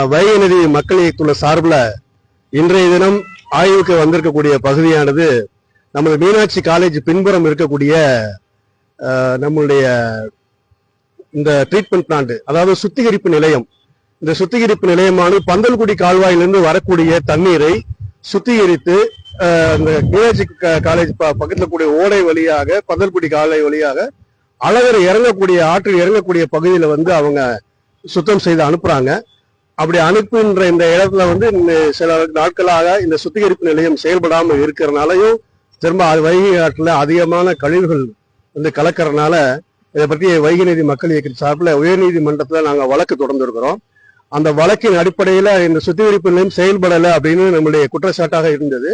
வைகநதி மக்கள் இயக்குள்ள சார்பில் இன்றைய தினம் ஆய்வுக்கு வந்திருக்கக்கூடிய பகுதியானது நமது மீனாட்சி காலேஜ் பின்புறம் இருக்கக்கூடிய நம்மளுடைய இந்த ட்ரீட்மெண்ட் பிளான்ட் அதாவது சுத்திகரிப்பு நிலையம். இந்த சுத்திகரிப்பு நிலையமானது பந்தல்குடி கால்வாயிலிருந்து வரக்கூடிய தண்ணீரை சுத்திகரித்து இந்த மீனாட்சி க- காலேஜ் ப- கூடிய ஓடை வழியாக பந்தல்குடி கால்வாய் வழியாக அழகர் இறங்கக்கூடிய ஆற்றில் இறங்கக்கூடிய பகுதியில் வந்து அவங்க சுத்தம் செய்து அனுப்புறாங்க. அப்படி அனுப்புகின்ற இந்த இடத்துல வந்து இந்த சில நாட்களாக இந்த சுத்திகரிப்பு நிலையம் செயல்படாமல் இருக்கிறனாலையும் திரும்ப அது வைகை ஆற்றில் அதிகமான கழிவுகள் வந்து கலக்கிறனால இதை பற்றி வைகை நீதி மக்கள் இயக்க சார்பில் உயர்நீதிமன்றத்தில் நாங்கள் வழக்கு தொடர்ந்துருக்கிறோம். அந்த வழக்கின் அடிப்படையில் இந்த சுத்திகரிப்பு நிலையம் செயல்படலை அப்படின்னு நம்மளுடைய குற்றச்சாட்டாக இருந்தது.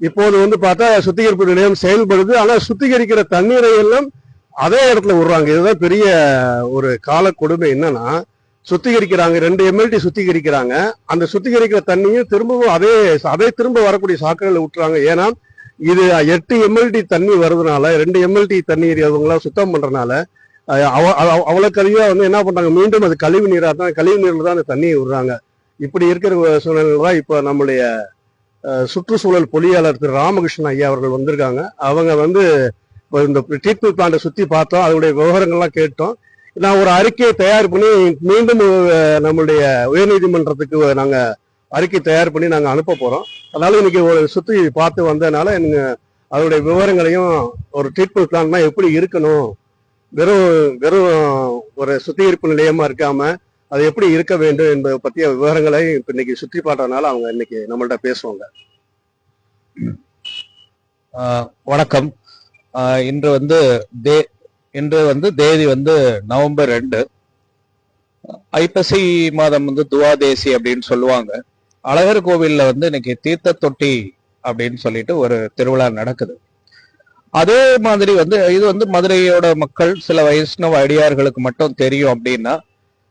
இப்போது வந்து பார்த்தா சுத்திகரிப்பு நிலையம் செயல்படுது. ஆனால் சுத்திகரிக்கிற தண்ணீரை எல்லாம் அதே இடத்துல விடுறாங்க. இதுதான் பெரிய ஒரு கால கொடுமை என்னன்னா சுத்திகரிக்கிறாங்க ரெண்டு எம்எல்டி சுத்திகரிக்கிறாங்க. அந்த சுத்திகரிக்கிற தண்ணியும் திரும்பவும் அதே அதே திரும்ப வரக்கூடிய சாக்கடையில் விட்டுறாங்க ஏன்னா இது எட்டு எம்எல்டி தண்ணி வருதுனால ரெண்டு எம்எல்டி தண்ணி அவங்களாம் சுத்தம் பண்றதுனால அஹ் அவ- அவ- அவ்வளவு கருவியா வந்து என்ன பண்றாங்க? மீண்டும் அது கழிவு நீரா தான் கழிவு நீர்ல தான் அந்த தண்ணியை விடுறாங்க. இப்படி இருக்கிற சூழ்நிலை தான் இப்போ நம்மளுடைய சுற்றுச்சூழல் பொறியாளர் திரு ராமகிருஷ்ணன் ஐயா அவர்கள் வந்திருக்காங்க. அவங்க வந்து இப்போ இந்த ட்ரீட்மெண்ட் பிளான்ட்டை சுத்தி பார்த்தோம். அதனுடைய விவரங்கள்லாம் கேட்டோம். நான் ஒரு அறிக்கையை தயார் பண்ணி மீண்டும் நம்மளுடைய உயர்நீதிமன்றத்துக்கு நாங்க அறிக்கை தயார் பண்ணி நாங்க அனுப்ப போறோம். அதனால இன்னைக்கு ஒரு சுத்தி பார்த்து வந்ததுனால எனக்கு அதனுடைய விவரங்களையும் ஒரு ட்ரீட்மெண்ட் பிளான்னா எப்படி இருக்கணும் வெறும் வெறும் ஒரு சுத்திகரிப்பு நிலையமா இருக்காம அது எப்படி இருக்க வேண்டும் என்பதை பற்றிய விவரங்களை இப்போ இன்னைக்கு சுற்றி பார்த்ததுனால அவங்க இன்னைக்கு நம்மள்ட்ட பேசுவாங்க. வணக்கம். இன்று வந்து தே இன்று வந்து தேதி வந்து நவம்பர் ரெண்டு. ஐப்பசி மாதம் வந்து துவாதேசி அப்படின்னு சொல்லுவாங்க. அழகர் கோவில்ல வந்து இன்னைக்கு தீர்த்த தொட்டி அப்படின்னு சொல்லிட்டு ஒரு திருவிழா நடக்குது. அதே மாதிரி வந்து இது வந்து மதுரையோட மக்கள் சில வைஷ்ணவ அடியார்களுக்கு மட்டும் தெரியும் அப்படின்னா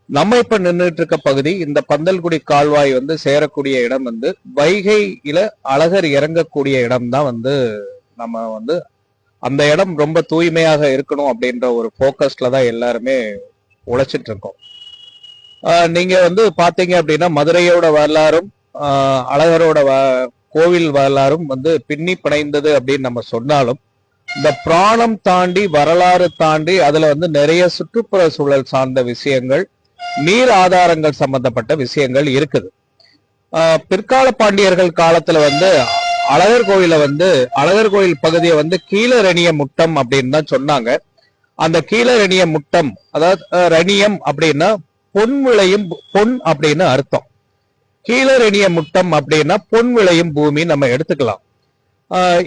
நம்ம இப்ப நின்றுட்டு இருக்க பகுதி இந்த பந்தல்குடி கால்வாய் வந்து சேரக்கூடிய இடம் வந்து வைகையில அழகர் இறங்கக்கூடிய இடம் தான் வந்து நம்ம வந்து அந்த இடம் ரொம்ப தூய்மையாக இருக்கணும் அப்படின்ற ஒரு ஃபோக்கஸ்ல தான் எல்லாருமே உழைச்சிட்டு இருக்கோம். நீங்க வந்து பாத்தீங்க அப்படின்னா மதுரையோட வரலாறும் அழகரோட வ- கோவில் வரலாறும் வந்து பின்னி பிணைந்தது அப்படின்னு நம்ம சொன்னாலும் இந்த பிராணம் தாண்டி வரலாறு தாண்டி அதுல வந்து நிறைய சுற்றுப்புற சூழல் சார்ந்த விஷயங்கள் நீர் ஆதாரங்கள் சம்பந்தப்பட்ட விஷயங்கள் இருக்குது. பிற்கால பாண்டியர்கள் காலத்துல வந்து அழகர் கோயில வந்து அழகர் கோயில் பகுதியை வந்து கீழரணிய முட்டம் அப்படின்னு தான் சொன்னாங்க. அந்த கீழரணிய முட்டம் அதாவது ரணியம் அப்படின்னா பொன் விளையும் பொன் அப்படின்னு அர்த்தம். கீழரணிய முட்டம் அப்படின்னா பொன் விளையும் பூமி நம்ம எடுத்துக்கலாம்.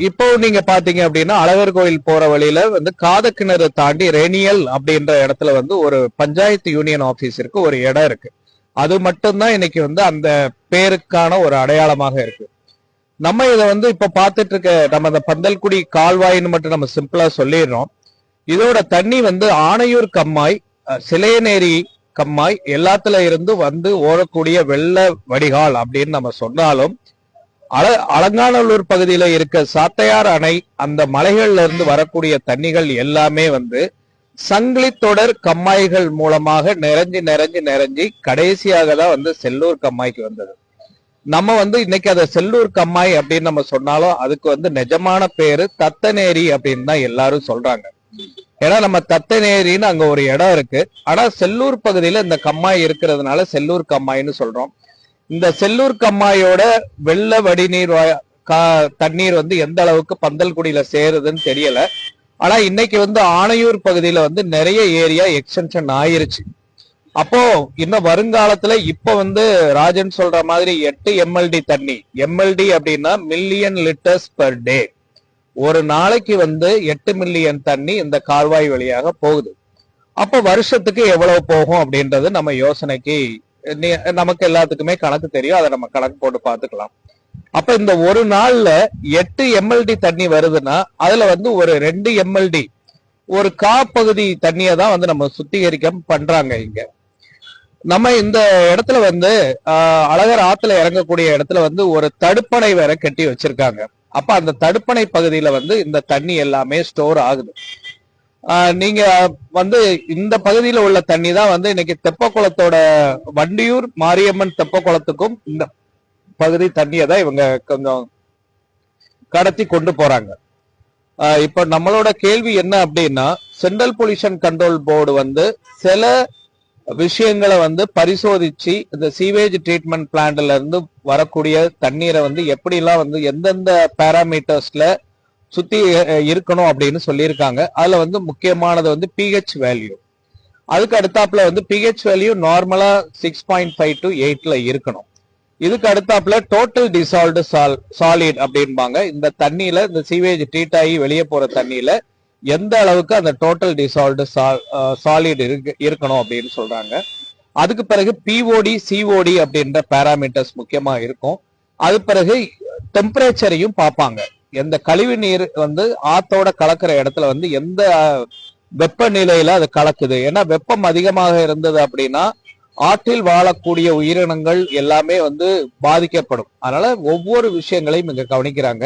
இப்போ நீங்க பாத்தீங்க அப்படின்னா அழகர் கோயில் போற வழியில வந்து காத கிணறு தாண்டி ரெனியல் அப்படின்ற இடத்துல வந்து ஒரு பஞ்சாயத்து யூனியன் ஆபீஸ் இருக்கு ஒரு இடம் இருக்கு. அது மட்டும்தான் இன்னைக்கு வந்து அந்த பேருக்கான ஒரு அடையாளமாக இருக்கு. நம்ம இதை வந்து இப்ப பார்த்துட்டு இருக்க நம்ம இந்த பந்தல்குடி கால்வாயின்னு மட்டும் நம்ம சிம்பிளா சொல்லிடுறோம் இதோட தண்ணி வந்து ஆனையூர் கம்மாய் சிலையநேரி கம்மாய் எல்லாத்துல இருந்து வந்து ஓடக்கூடிய வெள்ள வடிகால் அப்படின்னு நம்ம சொன்னாலும் அல அலங்காநல்லூர் பகுதியில இருக்க சாத்தையார் அணை அந்த மலைகள்ல இருந்து வரக்கூடிய தண்ணிகள் எல்லாமே வந்து சங்கிலி தொடர் கம்மாய்கள் மூலமாக நிறைஞ்சு நிறைஞ்சு நிறைஞ்சு கடைசியாக தான் வந்து செல்லூர் கம்மாய்க்கு வந்தது. நம்ம வந்து இன்னைக்கு அதை செல்லூர் கம்மாய் அப்படின்னு நம்ம சொன்னாலும் அதுக்கு வந்து நிஜமான பேரு தத்தநேரி அப்படின்னு தான் எல்லாரும் சொல்றாங்க. ஏன்னா நம்ம தத்தநேரின்னு அங்க ஒரு இடம் இருக்கு. ஆனா செல்லூர் பகுதியில இந்த கம்மாய் இருக்கிறதுனால செல்லூர் கம்மாய்ன்னு சொல்றோம். இந்த செல்லூர் கம்மாயோட வெள்ள வடிநீர் தண்ணீர் வந்து எந்த அளவுக்கு பந்தல்குடியில சேருதுன்னு தெரியல. ஆனா இன்னைக்கு வந்து ஆனையூர் பகுதியில வந்து நிறைய ஏரியா எக்ஸ்டென்ஷன் ஆயிருச்சு. அப்போ இன்னும் வருங்காலத்துல இப்ப வந்து ராஜன் சொல்ற மாதிரி எட்டு எம்எல்டி தண்ணி. எம்எல்டி அப்படின்னா மில்லியன் லிட்டர்ஸ் பர் டே ஒரு நாளைக்கு வந்து எட்டு மில்லியன் தண்ணி இந்த கால்வாய் வழியாக போகுது. அப்ப வருஷத்துக்கு எவ்வளவு போகும் அப்படின்றது நம்ம யோசனைக்கு நமக்கு எல்லாத்துக்குமே கணக்கு தெரியும். அதை நம்ம கணக்கு போட்டு பார்த்துக்கலாம். அப்ப இந்த ஒரு நாள்ல எட்டு எம்எல்டி தண்ணி வருதுன்னா அதுல வந்து ஒரு ரெண்டு எம்எல்டி ஒரு கா பகுதி தண்ணியை தான் வந்து நம்ம சுத்திகரிக்க பண்றாங்க இங்க. நம்ம இந்த இடத்துல வந்து அழகர் ஆத்துல இறங்கக்கூடிய இடத்துல வந்து ஒரு தடுப்பணை வேற கட்டி வச்சிருக்காங்க. அப்ப அந்த தடுப்பணை பகுதியில வந்து இந்த தண்ணி எல்லாமே ஸ்டோர் ஆகுது. ஆஹ் நீங்க வந்து இந்த பகுதியில உள்ள தண்ணி தான் வந்து இன்னைக்கு தெப்பக்குளத்தோட வண்டியூர் மாரியம்மன் தெப்பக்குளத்துக்கும் இந்த பகுதி தண்ணியை தான் இவங்க கொஞ்சம் கடத்தி கொண்டு போறாங்க. இப்ப நம்மளோட கேள்வி என்ன அப்படின்னா சென்ட்ரல் பொல்யூஷன் கண்ட்ரோல் போர்டு வந்து சில விஷயங்களை வந்து பரிசோதிச்சு இந்த சீவேஜ் ட்ரீட்மெண்ட் பிளான்ட்ல இருந்து வரக்கூடிய தண்ணீரை வந்து எப்படிலாம் வந்து எந்தெந்த பேராமீட்டர்ஸ்ல சுத்தி இருக்கணும் அப்படின்னு சொல்லியிருக்காங்க. அதுல வந்து முக்கியமானது வந்து பிஹெச் வேல்யூ அதுக்கு அடுத்தாப்புல வந்து பிஹெச் வேல்யூ நார்மலா சிக்ஸ் பாயிண்ட் ஃபைவ் டு எயிட்ல இருக்கணும். இதுக்கு அடுத்தாப்புல டோட்டல் டிசால்வ்டு சால் சாலிட் அப்படின்பாங்க இந்த தண்ணியில இந்த சீவேஜ் ட்ரீட் ஆகி வெளியே போற தண்ணியில எந்த அளவுக்கு அந்த டோட்டல் டிசால்வ்டு சாலிட் இருக்கு இருக்கணும் அப்படின்னு சொல்றாங்க. அதுக்கு பிறகு பிஓடி சிஓடி அப்படின்ற பேராமீட்டர்ஸ் முக்கியமா இருக்கும். அது பிறகு டெம்பரேச்சரையும் பார்ப்பாங்க. எந்த கழிவு நீர் வந்து ஆத்தோட கலக்கிற இடத்துல வந்து எந்த வெப்ப வெப்பநிலையில அது கலக்குது. ஏன்னா வெப்பம் அதிகமாக இருந்தது அப்படின்னா ஆற்றில் வாழக்கூடிய உயிரினங்கள் எல்லாமே வந்து பாதிக்கப்படும். அதனால ஒவ்வொரு விஷயங்களையும் இங்க கவனிக்கிறாங்க.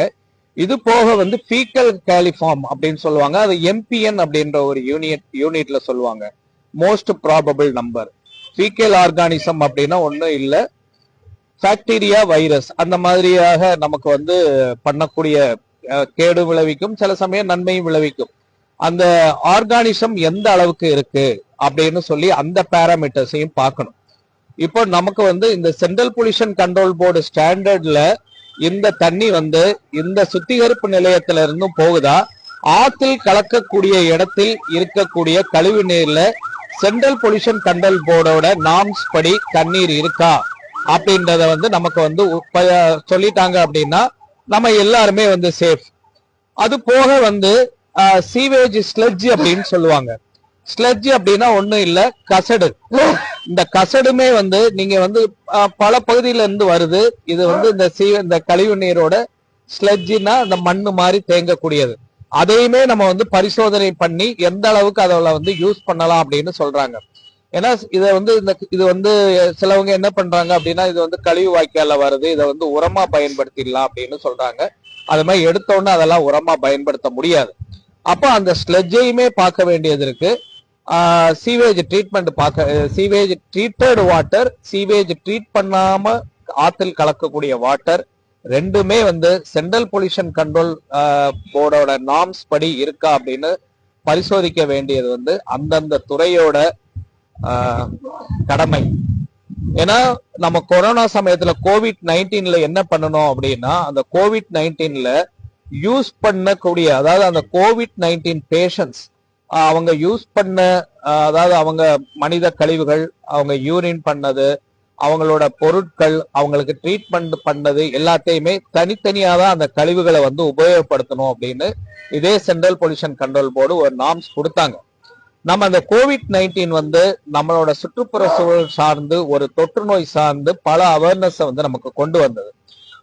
இது போக வந்து பீக்கல் கேலிஃபார்ம் அப்படின்னு சொல்லுவாங்க. அது எம்பிஎன் அப்படின்ற ஒரு யூனிட் யூனிட்ல சொல்லுவாங்க. Most probable number faecal organism அப்படின்னா ஒன்றும் இல்லை. பாக்டீரியா வைரஸ் அந்த மாதிரியாக நமக்கு வந்து பண்ணக்கூடிய கேடு விளைவிக்கும். சில சமயம் நன்மையும் விளைவிக்கும். அந்த ஆர்கானிசம் எந்த அளவுக்கு இருக்கு அப்படின்னு சொல்லி அந்த பேராமீட்டர்ஸையும் பார்க்கணும். இப்போ நமக்கு வந்து இந்த சென்ட்ரல் பொல்யூஷன் கண்ட்ரோல் போர்டு ஸ்டாண்டர்ட்ல இந்த தண்ணி வந்து இந்த சுத்திகரிப்பு நிலையத்துல இருந்தும் போகுதா? ஆத்தில் கலக்கக்கூடிய இடத்தில் இருக்கக்கூடிய கழிவு நீர்ல சென்ட்ரல் பொல்யூஷன் கண்ட்ரோல் போர்டோட நாம்ஸ் படி தண்ணீர் இருக்கா? அப்படின்றத வந்து நமக்கு வந்து சொல்லிட்டாங்க அப்படின்னா நம்ம எல்லாருமே வந்து சேஃப் அது போக வந்து சீவேஜ் ஸ்லெட்ஜ் அப்படின்னு சொல்லுவாங்க. ஸ்லெட்ஜ் அப்படின்னா ஒண்ணும் இல்ல கசடு. இந்த கசடுமே வந்து நீங்க வந்து பல பகுதியில இருந்து வருது. இது வந்து இந்த சீ இந்த கழிவு நீரோட ஸ்லெட்ஜ்னா இந்த மண்ணு மாதிரி தேங்கக்கூடியது. அதையுமே நம்ம வந்து பரிசோதனை பண்ணி எந்த அளவுக்கு அதில் வந்து யூஸ் பண்ணலாம் அப்படின்னு சொல்றாங்க. ஏன்னா இதை வந்து இந்த இது வந்து சிலவங்க என்ன பண்றாங்க அப்படின்னா இது வந்து கழிவு வாய்க்கால வருது. இதை வந்து உரமா பயன்படுத்திடலாம் அப்படின்னு சொல்றாங்க. அது மாதிரி எடுத்தோன்னே அதெல்லாம் உரமா பயன்படுத்த முடியாது. அப்போ அந்த ஸ்லெட்ஜையுமே பார்க்க வேண்டியது இருக்கு. சீவேஜ் ட்ரீட்மெண்ட் பார்க்க sewage treated water sewage treat பண்ணாம ஆத்தில் கலக்கக்கூடிய வாட்டர் ரெண்டுமே வந்து சென்ட்ரல் பொல்யூஷன் கண்ட்ரோல் போர்டோட நாம்ஸ் படி இருக்கா அப்படின்னு பரிசோதிக்க வேண்டியது வந்து அந்தந்த துறையோட கடமை. ஏன்னா நம்ம கொரோனா சமயத்துல கோவிட் நைன்டீன்ல என்ன பண்ணணும் அப்படின்னா அந்த கோவிட் நைன்டீன்ல யூஸ் பண்ணக்கூடிய அதாவது அந்த கோவிட் நைன்டீன் பேஷன்ஸ் அவங்க யூஸ் பண்ண அதாவது அவங்க மனித கழிவுகள் அவங்க யூரின் பண்ணது அவங்களோட பொருட்கள் அவங்களுக்கு ட்ரீட்மெண்ட் பண்ணது எல்லாத்தையுமே தனித்தனியா தான் அந்த கழிவுகளை வந்து உபயோகப்படுத்தணும் அப்படின்னு இதே சென்ட்ரல் பொல்யூஷன் கண்ட்ரோல் போர்டு ஒரு நாம்ஸ் கொடுத்தாங்க. நம்ம அந்த கோவிட் நைன்டீன் வந்து நம்மளோட சுற்றுப்புற சூழல் சார்ந்து ஒரு தொற்று நோய் சார்ந்து பல அவேர்னஸை வந்து நமக்கு கொண்டு வந்தது.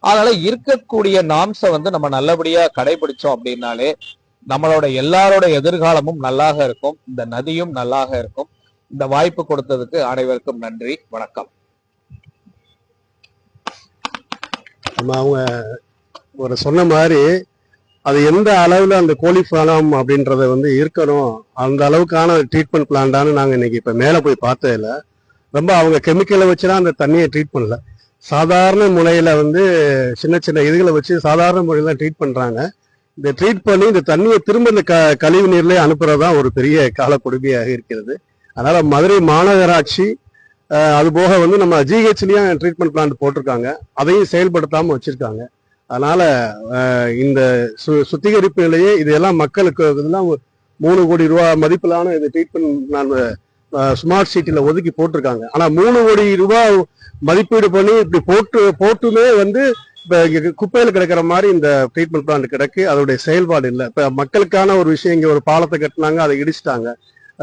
அதனால இருக்கக்கூடிய நாம்ஸை வந்து நம்ம நல்லபடியா கடைபிடிச்சோம் அப்படின்னாலே நம்மளோட எல்லாரோட எதிர்காலமும் நல்லாக இருக்கும். இந்த நதியும் நல்லாக இருக்கும். இந்த வாய்ப்பு கொடுத்ததுக்கு அனைவருக்கும் நன்றி. வணக்கம். நம்ம அவங்க ஒரு சொன்ன மாதிரி அது எந்த அளவுல அந்த கோழி ஃபார்ம் அப்படின்றத வந்து இருக்கணும் அந்த அளவுக்கான ட்ரீட்மெண்ட் பிளான்டான்னு நாங்க இன்னைக்கு இப்ப மேல போய் பார்த்ததில்ல ரொம்ப அவங்க கெமிக்கலை வச்சுதான் அந்த தண்ணியை ட்ரீட் பண்ணல. சாதாரண முறையில வந்து சின்ன சின்ன இதுகளை வச்சு சாதாரண முறையில ட்ரீட் பண்றாங்க. இந்த ட்ரீட் பண்ணி இந்த தண்ணியை திரும்ப இந்த க கழிவு நீர்லேயே அனுப்புறதுதான் ஒரு பெரிய கால கொடுமையாக இருக்கிறது. அதனால மதுரை மாநகராட்சி அது போக வந்து நம்ம ஜிஹெச்லயும் ட்ரீட்மெண்ட் பிளான்ட் போட்டிருக்காங்க. அதையும் செயல்படுத்தாம வச்சிருக்காங்க. அதனால இந்த சு சுத்திகரிப்பு நிலையே இதெல்லாம் மக்களுக்கு இதெல்லாம் மூணு கோடி ரூபா மதிப்பிலான இந்த ட்ரீட்மெண்ட் நான் ஸ்மார்ட் சிட்டில ஒதுக்கி போட்டிருக்காங்க. ஆனா மூணு கோடி ரூபாய் மதிப்பீடு பண்ணி இப்படி போட்டு போட்டுமே வந்து இப்போ இங்க குப்பையில கிடக்கிற மாதிரி இந்த ட்ரீட்மெண்ட் பிளான்ட் கிடக்கு அதோடைய செயல்பாடு இல்லை. இப்ப மக்களுக்கான ஒரு விஷயம் இங்க ஒரு பாலத்தை கட்டினாங்க அதை இடிச்சிட்டாங்க.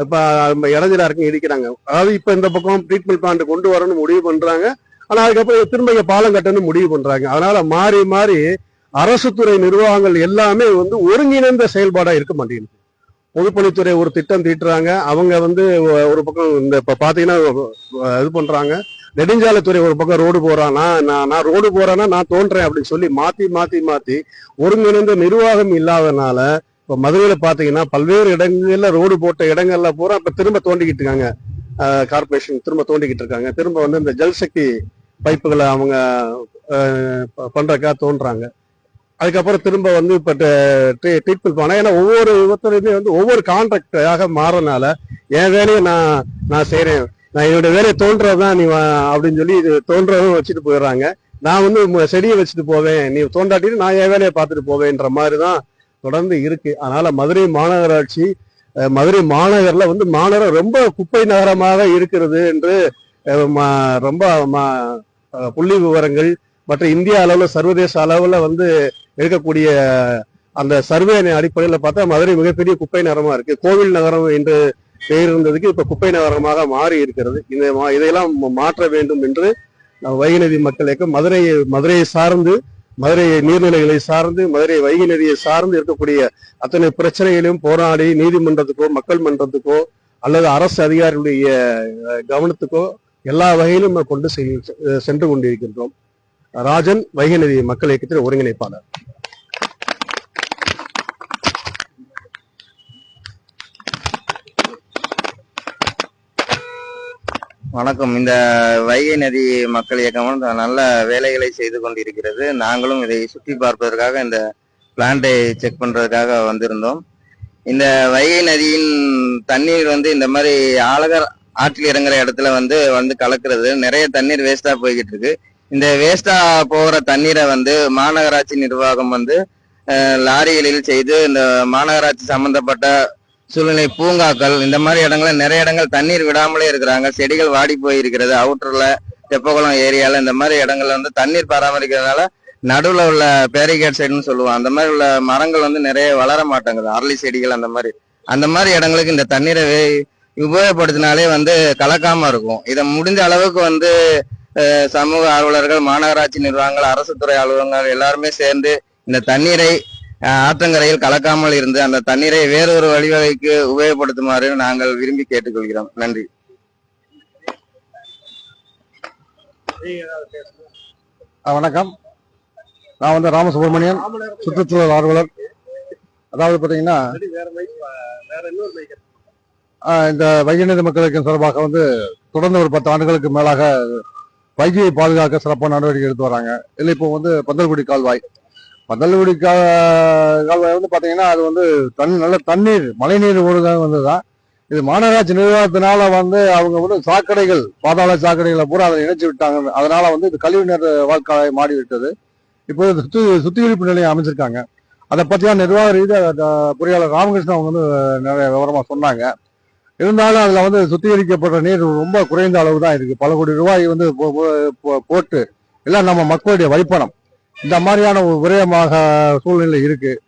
இப்ப நம்ம இடைஞ்சலா இருக்கு இடிக்கிறாங்க. அதாவது இப்ப இந்த பக்கம் ட்ரீட்மெண்ட் பிளான்ட் கொண்டு வரணும்னு முடிவு பண்றாங்க. ஆனா அதுக்கப்புறம் திரும்ப இங்க பாலம் கட்டணும்னு முடிவு பண்றாங்க. அதனால மாறி மாறி அரசு துறை நிர்வாகங்கள் எல்லாமே வந்து ஒருங்கிணைந்த செயல்பாடா இருக்க மாட்டேங்குது. பொதுப்பணித்துறை ஒரு திட்டம் தீட்டுறாங்க. அவங்க வந்து ஒரு பக்கம் இந்த இப்ப பாத்தீங்கன்னா இது பண்றாங்க. நெடுஞ்சாலைத்துறை ஒரு பக்கம் ரோடு போறானா நான் நான் ரோடு போறானா நான் தோன்றேன் அப்படின்னு சொல்லி மாத்தி மாத்தி மாத்தி ஒருங்கிணைந்த நிர்வாகம் இல்லாதனால இப்போ மதுரையில பாத்தீங்கன்னா பல்வேறு இடங்கள்ல ரோடு போட்ட இடங்கள்ல பூரா இப்ப திரும்ப தோண்டிக்கிட்டு இருக்காங்க. கார்பரேஷன் திரும்ப தோண்டிக்கிட்டு இருக்காங்க. திரும்ப வந்து இந்த ஜல்சக்தி பைப்புகளை அவங்க பண்றக்கா ப- தோன்றாங்க. அதுக்கப்புறம் திரும்ப வந்து இப்ப ட்ரீட்மெண்ட் பண்ண ஏன்னா ஒவ்வொரு விபத்துலையுமே வந்து ஒவ்வொரு கான்ட்ராக்டாக மாறனால என் வேலையை நான் நான் செய்கிறேன் நான் என்னோட வேலையை தோன்றதான் நீ வா- அப்படின்னு சொல்லி இது தோன்றதும் வச்சுட்டு போயிடுறாங்க. நான் வந்து செடியை வச்சுட்டு போவேன். நீ தோண்டாட்டிட்டு நான் என் வேலையை பார்த்துட்டு போவேன்ற மாதிரி தான் தொடர்ந்து இருக்கு. அதனால மதுரை மாநகராட்சி மதுரை மாநகரில் வந்து மாநகரம் ரொம்ப குப்பை நகரமாக இருக்கிறது என்று ரொம்ப புள்ளி விவரங்கள் மற்ற இந்திய அளவில் சர்வதேச அளவில் வந்து இருக்கக்கூடிய அந்த சர்வே அடிப்படையில் பார்த்தா மதுரை மிகப்பெரிய குப்பை நகரமாக இருக்கு. கோவில் நகரம் என்று பெயர் இருந்ததுக்கு இப்ப குப்பை நகரமாக மாறி இருக்கிறது. இந்த மா- இதையெல்லாம் மாற்ற வேண்டும் என்று நம்ம வைகை நதி மக்கள் இயக்கம் மதுரை மதுரையை சார்ந்து மதுரை நீர்நிலைகளை சார்ந்து மதுரை வைகை நதியை சார்ந்து இருக்கக்கூடிய அத்தனை பிரச்சனைகளையும் போராடி நீதிமன்றத்துக்கோ மக்கள் மன்றத்துக்கோ அல்லது அரசு அதிகாரிகளுடைய கவனத்துக்கோ எல்லா வகையிலும் நம்ம கொண்டு சென்று கொண்டிருக்கின்றோம். ராஜன் வைகை நதி மக்கள் இயக்கத்தின் ஒருங்கிணைப்பாளர். வணக்கம். இந்த வைகை நதி மக்கள் இயக்கம் நல்ல வேலைகளை செய்து கொண்டிருக்கிறது. நாங்களும் இதை சுற்றி பார்ப்பதற்காக இந்த பிளான்ட்டை செக் பண்றதுக்காக வந்திருந்தோம். இந்த வைகை நதியின் தண்ணீர் வந்து இந்த மாதிரி ஆழகர் ஆற்றில் இறங்குற இடத்துல வந்து வந்து கலக்கிறது. நிறைய தண்ணீர் வேஸ்டா போய்கிட்டு இருக்கு இந்த வேஸ்டா போகிற தண்ணீரை வந்து மாநகராட்சி நிர்வாகம் வந்து லாரிகளில் செய்து இந்த மாநகராட்சி சம்பந்தப்பட்ட சூழ்நிலை பூங்காக்கள் இந்த மாதிரி இடங்கள்ல நிறைய இடங்கள் தண்ணீர் விடாமலே இருக்கிறாங்க. செடிகள் வாடி போயிருக்கிறது அவுட்டர்ல தெப்பகுளம் ஏரியால இந்த மாதிரி இடங்கள்ல வந்து தண்ணீர் பராமரிக்கிறதுனால நடுவுல உள்ள பேரிகேட் சைடுன்னு சொல்லுவோம். அந்த மாதிரி உள்ள மரங்கள் வந்து நிறைய வளர மாட்டேங்குது. அரளி செடிகள் அந்த மாதிரி. அந்த மாதிரி இடங்களுக்கு இந்த தண்ணீரை உபயோகப்படுத்தினாலே வந்து கலக்காம இருக்கும். இதை முடிஞ்ச அளவுக்கு வந்து சமூக ஆர்வலர்கள் மாநகராட்சி நிர்வாகங்கள் அரசு துறை அலுவலகங்கள் எல்லாருமே சேர்ந்து இந்த தண்ணீரை ஆற்றங்கரையில் கலக்காமல் இருந்து அந்த தண்ணீரை வேறொரு வழிவகைக்கு உபயோகப்படுத்துமாறு நாங்கள் விரும்பி கேட்டுக்கொள்கிறோம். நன்றி. வணக்கம். நான் வந்து ராமசுப்ரமணியன் சுற்றுச்சூழல் ஆர்வலர். அதாவது பார்த்தீங்கன்னா இந்த வைகநீதி மக்களுக்கு சார்பாக வந்து தொடர்ந்து ஒரு பத்து ஆண்டுகளுக்கு மேலாக வைகையை பாதுகாக்க சிறப்பான நடவடிக்கை எடுத்து வராங்க. இல்லை இப்போ வந்து பந்தல்குடி கால்வாய் பந்தல்குடி கா கால்வாய் வந்து பார்த்தீங்கன்னா அது வந்து தண்ணி நல்ல தண்ணீர் மழைநீர் வந்து தான் இது மாநகராட்சி நிர்வாகத்தினால வந்து அவங்க வந்து சாக்கடைகள் பாதாள சாக்கடைகளை பூரா அதை இணைச்சு விட்டாங்க. அதனால வந்து இது கழிவுநீர் வாழ்க்காய் மாடி விட்டது இப்போ சுத்தி சுத்திகரிப்பு நிலையம் அமைச்சிருக்காங்க. அதை பற்றியான நிர்வாக ரீதியாக பொறியாளர் ராமகிருஷ்ணன் அவங்க வந்து நிறைய விவரமாக சொன்னாங்க. இருந்தாலும் அதில் வந்து சுத்திகரிக்கப்பட்ட நீர் ரொம்ப குறைந்த அளவு தான் இருக்குது பல கோடி ரூபாய் வந்து போ- போ- போட்டு எல்லாம் நம்ம மக்களுடைய வரிப்பணம். இந்த மாதிரியான ஒரு விரயமாக சூழ்நிலை இருக்கு.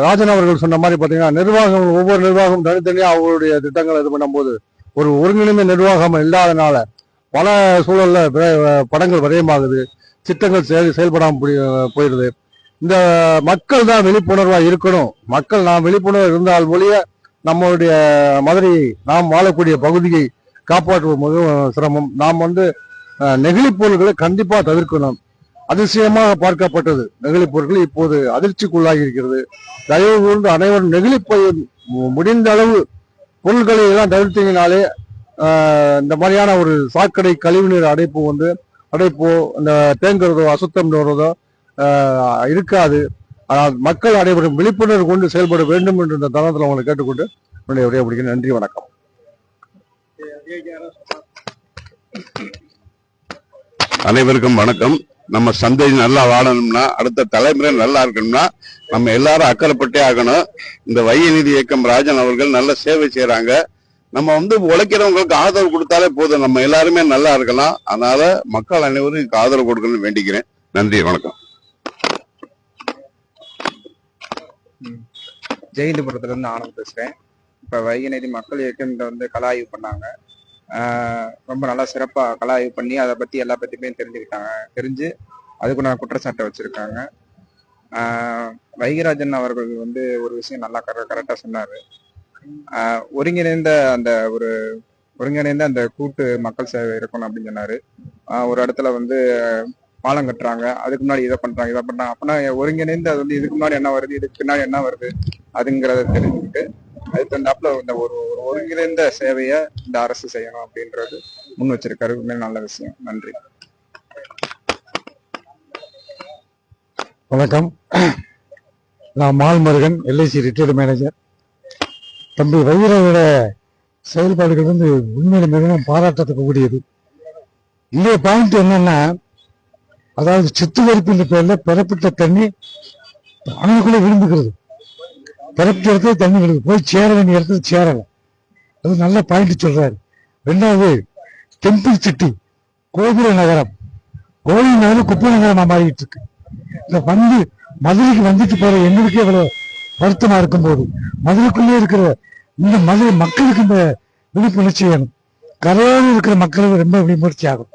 ராஜன் அவர்கள் சொன்ன மாதிரி பார்த்தீங்கன்னா நிர்வாகம் ஒவ்வொரு நிர்வாகம் தனித்தனியாக அவங்களுடைய திட்டங்களை இது பண்ணும்போது ஒரு ஒருங்கிணைந்த நிர்வாகம் இல்லாதனால பல சூழலில் படங்கள் விரயமாகுது திட்டங்கள் செயல் செயல்படாமல் போய்- போயிடுது. இந்த மக்கள் தான் விழிப்புணர்வாக இருக்கணும். மக்கள் நாம் விழிப்புணர்வு இருந்தால் மொழிய நம்மளுடைய மதுரை நாம் வாழக்கூடிய பகுதியை காப்பாற்றுவது மிகவும் சிரமம். நாம் வந்து நெகிழிப் பொருட்களை கண்டிப்பாக தவிர்க்கணும். அதிசயமாக பார்க்கப்பட்டது. நெகிழி பொருட்கள் இப்போது அதிர்ச்சிக்குள்ளாகி இருக்கிறது. தயவு கூர்ந்து அனைவரும் நெகிழிப்பை முடிந்த அளவு பொருட்களை எல்லாம் தவிர்த்தீங்கனாலே இந்த மாதிரியான ஒரு சாக்கடை கழிவுநீர் அடைப்பு வந்து அடைப்போ இந்த தேங்குறதோ அசுத்தம் வருவதோ இருக்காது. ஆனால் மக்கள் அனைவரும் விழிப்புணர்வு கொண்டு செயல்பட வேண்டும் என்று இந்த தருணத்தில் அவங்களை கேட்டுக்கொண்டு என்னுடைய உரையை முடிக்க நன்றி வணக்கம். அனைவருக்கும் வணக்கம். நம்ம சந்தை நல்லா வாழணும்னா அடுத்த தலைமுறை நல்லா இருக்கணும்னா நம்ம எல்லாரும் அக்கறைப்பட்டே ஆகணும். இந்த வைய நிதி இயக்கம் ராஜன் அவர்கள் நல்ல சேவை செய்யறாங்க நம்ம வந்து உழைக்கிறவங்களுக்கு ஆதரவு கொடுத்தாலே போதும். நம்ம எல்லாருமே நல்லா இருக்கலாம். அதனால மக்கள் அனைவரும் இதுக்கு ஆதரவு கொடுக்கணும்னு வேண்டிக்கிறேன். நன்றி வணக்கம். ஜெயந்திபுரத்துல இருந்து ஆனந்த் பேசுறேன் இப்ப வைகநதி மக்கள் இயக்கம் வந்து கலாய்வு பண்ணாங்க. ரொம்ப நல்லா சிறப்பாக கலாய்வு பண்ணி அதை பற்றி எல்லா பற்றியுமே தெரிஞ்சுக்கிட்டாங்க. தெரிஞ்சு அதுக்கு நான் குற்றச்சாட்டை வச்சுருக்காங்க. வைகராஜன் அவர்கள் வந்து ஒரு விஷயம் நல்லா கர கரெக்டாக சொன்னார். ஒருங்கிணைந்த அந்த ஒரு ஒருங்கிணைந்த அந்த கூட்டு மக்கள் சேவை இருக்கணும் அப்படின்னு சொன்னார். ஒரு இடத்துல வந்து பாலம் கட்டுறாங்க. அதுக்கு முன்னாடி இதை பண்றாங்க இதை பண்றாங்க. அப்படின்னா ஒருங்கிணைந்து அது வந்து இதுக்கு முன்னாடி என்ன வருது இதுக்கு பின்னாடி என்ன வருது அதுங்கிறத தெரிஞ்சுக்கிட்டு அதுக்கு தகுந்தாப்புல இந்த ஒரு ஒரு ஒருங்கிணைந்த சேவையை இந்த அரசு செய்யணும் அப்படின்றது முன் வச்சிருக்காரு. உண்மையில நல்ல விஷயம். நன்றி. வணக்கம். நான் மால்முருகன் எல்ஐசி ரிட்டையர்டு மேனேஜர் தம்பி வைரவோட செயல்பாடுகள் வந்து உண்மையில மிகவும் பாராட்டத்துக்கு கூடியது. இந்த பாயிண்ட் என்னன்னா அதாவது சுத்திகரிப்பின் பேர்ல பெறப்பட்ட தண்ணி அவனுக்குள்ளே விரும்புகிறது. பெறப்பட்ட இடத்துல தண்ணி விழுது போய் சேர வேண்டிய இடத்துல சேரல அது நல்ல பாயிண்ட் சொல்றாரு. ரெண்டாவது டெம்பிள் சிட்டி கோபுர நகரம். கோவில் நகரம் குப்பை நகரமா மாறிட்டு இருக்கு. இந்த வந்து மதுரைக்கு வந்துட்டு போற எங்களுக்கே இவ்வளவு வருத்தமா இருக்கும்போது மதுரைக்குள்ளே இருக்கிற இந்த மதுரை மக்களுக்கு இந்த விழிப்புணர்ச்சி வேணும். கரையோடு இருக்கிற மக்களுக்கு ரொம்ப விழிப்புணர்ச்சி ஆகும்.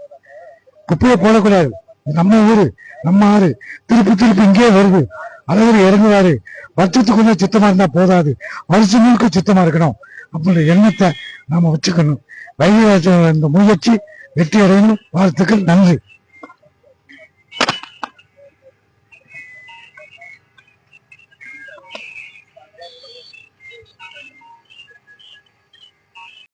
குப்பையை போடக்கூடாது. நம்ம ஊரு நம்ம ஆறு. திருப்பி திருப்பி இங்கே வருது. அழகர் இறங்குவாரு வருஷத்துக்குள்ள சித்தமா இருந்தா போதாது. வருஷம் முழுக்க சித்தமா இருக்கணும். அப்படின்ற எண்ணத்தை நாம வச்சுக்கணும். வைகை இந்த முயற்சி வெற்றி அடையணும் வாழ்த்துக்கள். நன்றி.